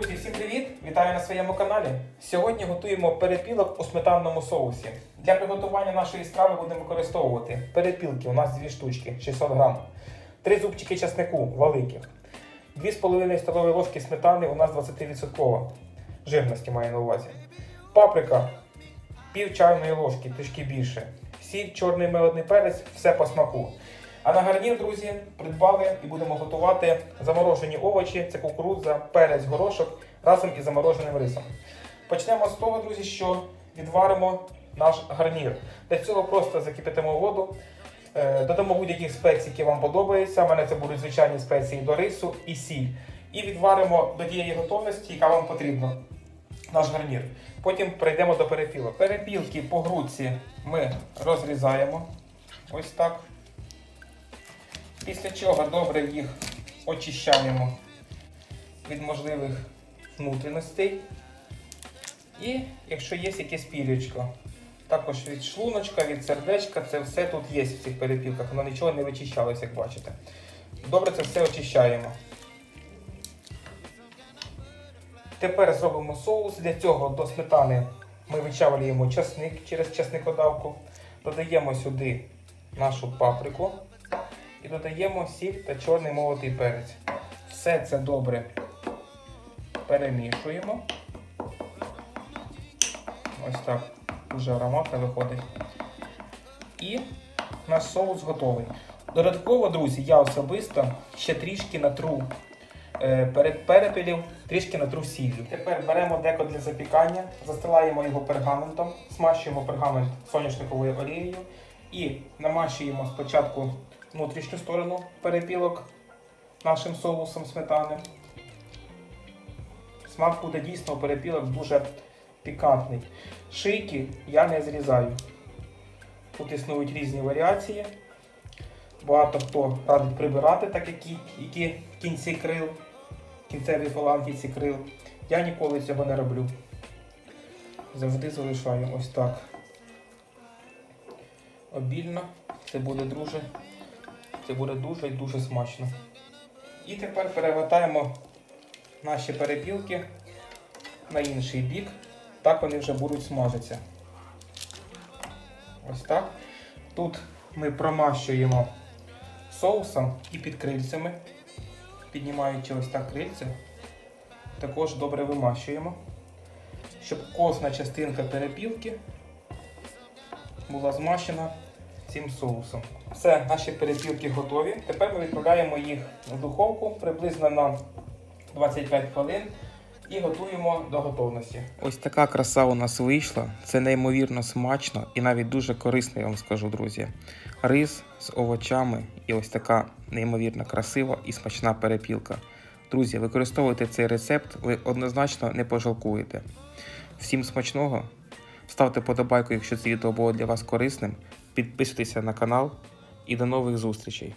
Друзі, всім привіт! Вітаю на своєму каналі. Сьогодні готуємо перепілок у сметанному соусі. Для приготування нашої страви будемо використовувати перепілки. У нас дві штучки, 600 грам, три зубчики часнику великих, 2,5 столові ложки сметани у нас 20% жирності має на увазі. Паприка пів чайної ложки, трішки більше. Сіль, чорний мелодний перець, все по смаку. А на гарнір, друзі, придбали і будемо готувати заморожені овочі, це кукурудза, перець, горошок разом із замороженим рисом. Почнемо з того, друзі, що відваримо наш гарнір. Для цього просто закипятимо воду, е, додамо будь-яких спецій, які вам подобаються. У мене це будуть звичайні спеції до рису і сіль. І відваримо до тієї готовності, яка вам потрібна. Наш гарнір. Потім перейдемо до перепілок. Перепілки по грудці ми розрізаємо. Ось так. Після чого добре їх очищаємо від можливих внутрішностей. І якщо є якесь пірючко, також від шлуночка, від сердечка, це все тут є в цих перепілках, воно нічого не вичищалось, як бачите. Добре це все очищаємо. Тепер зробимо соус. Для цього до сметани ми вичавлюємо часник через часникодавку. Додаємо сюди нашу паприку і додаємо сіль та чорний молотий перець. Все це добре перемішуємо. Ось так дуже ароматно виходить. І наш соус готовий. Додатково, друзі, я особисто ще трішки натру е, перед перепілів, трішки натру сіллю. Тепер беремо деко для запікання, застилаємо його пергаментом, смащуємо пергамент соняшниковою олією і намащуємо спочатку внутрішню сторону перепілок нашим соусом сметани. Смак буде дійсно у перепілок дуже пікантний. Шийки я не зрізаю. Тут існують різні варіації. Багато хто радить прибирати, так як які кінці крил, кінцеві фаланги крил. Я ніколи цього не роблю. Завжди залишаю ось так. Обільно. Це буде дуже, це буде дуже і дуже смачно. І тепер перевертаємо наші перепілки на інший бік. Так вони вже будуть смажитися. Ось так. Тут ми промащуємо соусом і під крильцями, піднімаючи ось так крильце, також добре вимащуємо, щоб кожна частинка перепілки була змащена цим соусом. Все, наші перепілки готові. Тепер ми відправляємо їх в духовку приблизно на 25 хвилин і готуємо до готовності. Ось така краса у нас вийшла. Це неймовірно смачно і навіть дуже корисно, я вам скажу, друзі. Рис з овочами і ось така неймовірно красива і смачна перепілка. Друзі, використовуйте цей рецепт, ви однозначно не пожалкуєте. Всім смачного! Ставте подобайку, якщо це відео було для вас корисним. Підписуйтеся на канал і до нових зустрічей.